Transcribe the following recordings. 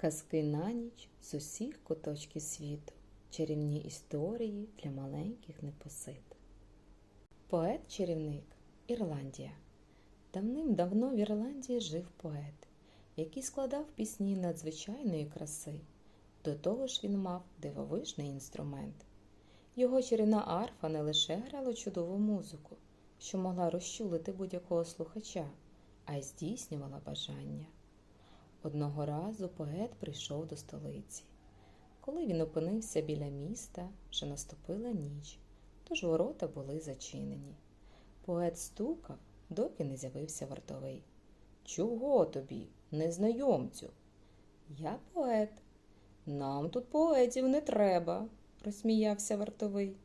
Казки на ніч з усіх куточків світу. Чарівні історії для маленьких непосид. Поет-чарівник Ірландія. Давним-давно в Ірландії жив поет, який складав пісні надзвичайної краси. До того ж він мав дивовижний інструмент. Його чарівна арфа не лише грала чудову музику, що могла розчулити будь-якого слухача, а й здійснювала бажання. Одного разу поет прийшов до столиці. Коли він опинився біля міста, вже наступила ніч, тож ворота були зачинені. Поет стукав, доки не з'явився вартовий. Чого тобі, незнайомцю? Я поет. Нам тут поетів не треба, розсміявся вартовий.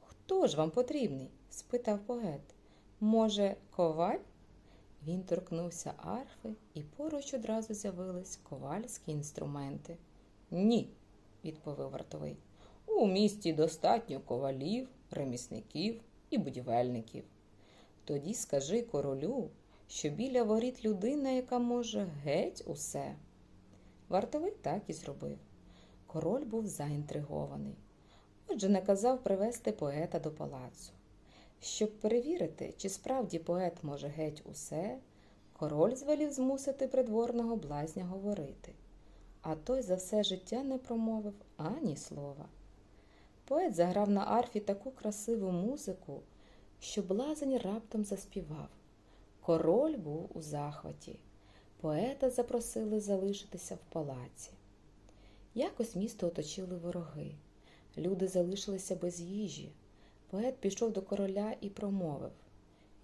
Хто ж вам потрібний? спитав поет. Може, коваль? Він торкнувся арфи, і поруч одразу з'явились ковальські інструменти. Ні, відповів вартовий. У місті достатньо ковалів, ремісників і будівельників. Тоді скажи королю, що біля воріт людина, яка може геть усе. Вартовий так і зробив. Король був заінтригований. Отже, наказав привести поета до палацу. Щоб перевірити, чи справді поет може геть усе, король звелів змусити придворного блазня говорити, а той за все життя не промовив ані слова. Поет заграв на арфі таку красиву музику, що блазень раптом заспівав. Король був у захваті. Поета запросили залишитися в палаці. Якось місто оточили вороги. Люди залишилися без їжі. Поет пішов до короля і промовив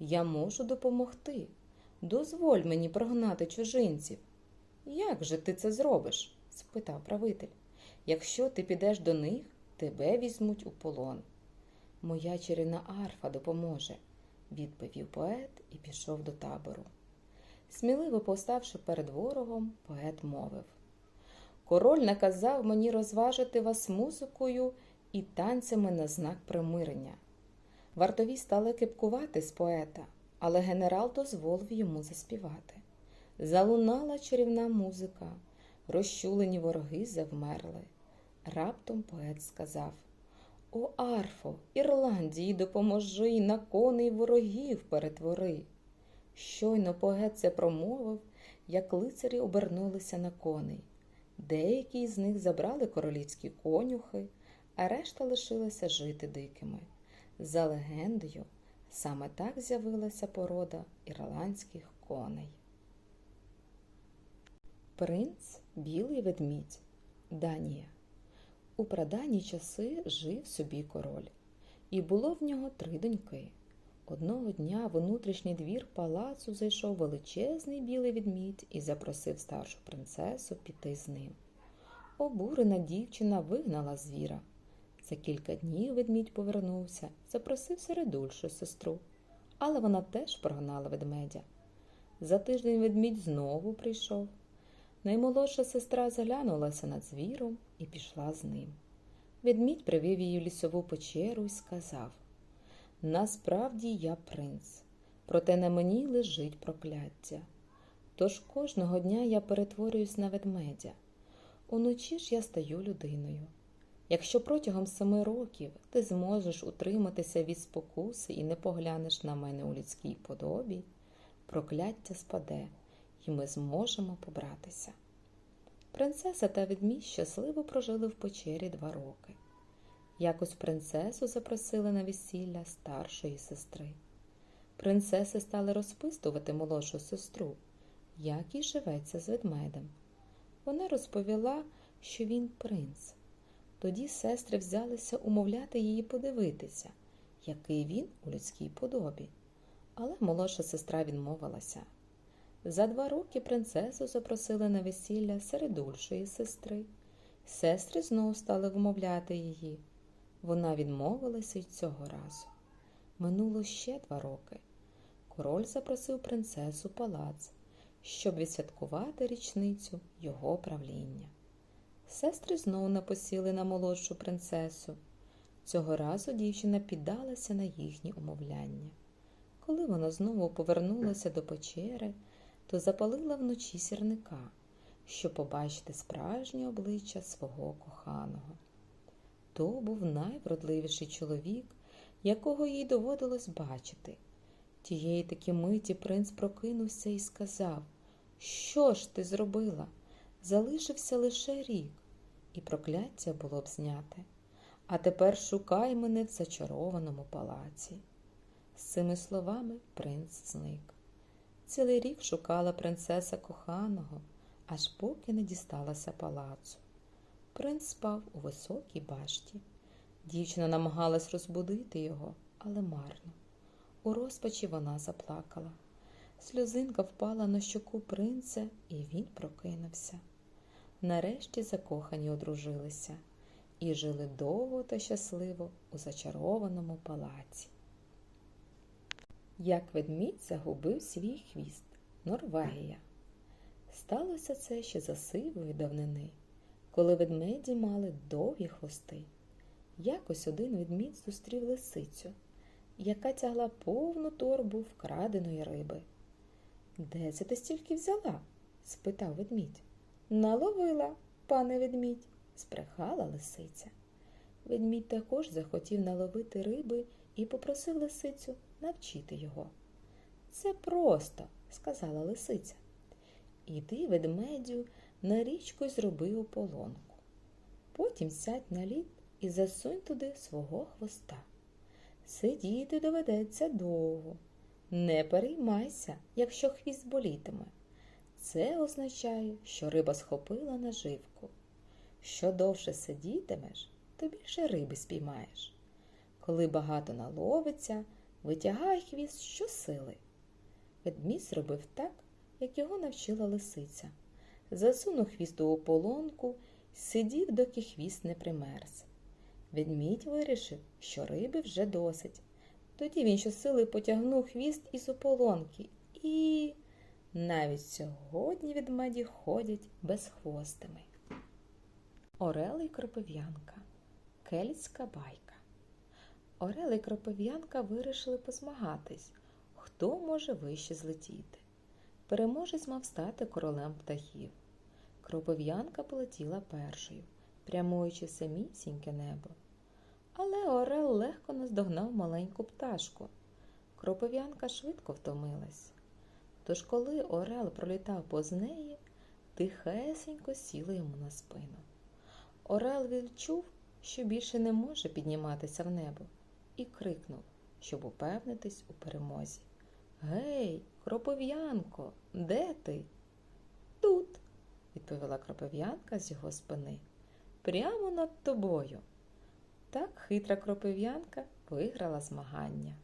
Я можу допомогти. Дозволь мені прогнати чужинців. Як же ти це зробиш? спитав правитель. Якщо ти підеш до них, тебе візьмуть у полон. Моя чарівна арфа допоможе, відповів поет і пішов до табору. Сміливо поставши перед ворогом, поет мовив Король наказав мені розважити вас музикою і танцями на знак примирення. Вартові стали кипкувати з поета, але генерал дозволив йому заспівати. Залунала чарівна музика, розчулені вороги завмерли. Раптом поет сказав О, арфо, Ірландії допоможи, на коней ворогів перетвори. Щойно поет це промовив, як лицарі обернулися на коней. Деякі з них забрали королівські конюхи, а решта лишилася жити дикими. За легендою, саме так з'явилася порода ірландських коней. Принц Білий ведмідь Данія. У прадані часи жив собі король, і було в нього три доньки. Одного дня в внутрішній двір палацу зайшов величезний білий ведмідь і запросив старшу принцесу піти з ним. Обурена дівчина вигнала звіра. За кілька днів ведмідь повернувся, запросив середульшу сестру, але вона теж прогнала ведмедя. За тиждень ведмідь знову прийшов. Наймолодша сестра заглянулася над звіром і пішла з ним. Ведмідь привів її лісову печеру і сказав Насправді я принц, проте на мені лежить прокляття. Тож кожного дня я перетворююсь на ведмедя. Уночі ж я стаю людиною. Якщо протягом семи років ти зможеш утриматися від спокуси і не поглянеш на мене у людській подобі, прокляття спаде, і ми зможемо побратися. Принцеса та ведмідь щасливо прожили в печері два роки. Якось принцесу запросили на весілля старшої сестри. Принцеси стали розпистувати молодшу сестру, як їй живеться з ведмедем. Вона розповіла, що він принц. Тоді сестри взялися умовляти її подивитися, який він у людській подобі. Але молодша сестра відмовилася. За два роки принцесу запросили на весілля середульшої сестри. Сестри знову стали вмовляти її. Вона відмовилася й цього разу. Минуло ще два роки. Король запросив принцесу палац, щоб відсвяткувати річницю його правління. Сестри знову напосіли на молодшу принцесу. Цього разу дівчина піддалася на їхні умовляння. Коли вона знову повернулася до печери, то запалила вночі сірника, щоб побачити справжнє обличчя свого коханого. То був найвродливіший чоловік, якого їй доводилось бачити. Тієї таки миті принц прокинувся і сказав Що ж ти зробила? Залишився лише рік, і прокляття було б зняте. А тепер шукай мене в зачарованому палаці. З цими словами принц зник. Цілий рік шукала принцеса коханого, аж поки не дісталася палацу. Принц спав у високій башті. Дівчина намагалась розбудити його, але марно. У розпачі вона заплакала. Сльозинка впала на щоку принца, і він прокинувся. Нарешті закохані одружилися і жили довго та щасливо у зачарованому палаці. Як ведмідь загубив свій хвіст Норвегія. Сталося це ще за сивої давнини, коли ведмеді мали довгі хвости. Якось один ведмідь зустрів лисицю, яка тягла повну торбу вкраденої риби. Де це ти стільки взяла? спитав ведмідь. Наловила, пане ведмідь, збрехала лисиця. Ведмідь також захотів наловити риби і попросив лисицю навчити його. Це просто, сказала лисиця. Іди, ведмедю, на річку й зроби ополонку. Потім сядь на лід і засунь туди свого хвоста. Сидіти доведеться довго. Не переймайся, якщо хвіст болітиме. Це означає, що риба схопила наживку. Що довше сидітимеш, то більше риби спіймаєш. Коли багато наловиться, витягай хвіст щосили. Ведмідь зробив так, як його навчила лисиця. Засунув хвіст у ополонку, сидів, доки хвіст не примерз. Ведмідь вирішив, що риби вже досить. Тоді він щосили потягнув хвіст із ополонки і навіть сьогодні ведмеді ходять безхвостими. Орел і кропив'янка. Кельтська байка. Орел і кропив'янка вирішили позмагатись, хто може вище злетіти. Переможець мав стати королем птахів. Кропив'янка полетіла першою, прямуючи самісіньке небо. Але Орел легко наздогнав маленьку пташку. Кропив'янка швидко втомилась. Тож, коли Орел пролітав поз неї, тихесенько сіла йому на спину. Орел відчув, що більше не може підніматися в небо, і крикнув, щоб упевнитись у перемозі. Гей, кропов'янко, де ти? Тут, відповіла кропив'янка з його спини. Прямо над тобою. Так хитра кропив'янка виграла змагання.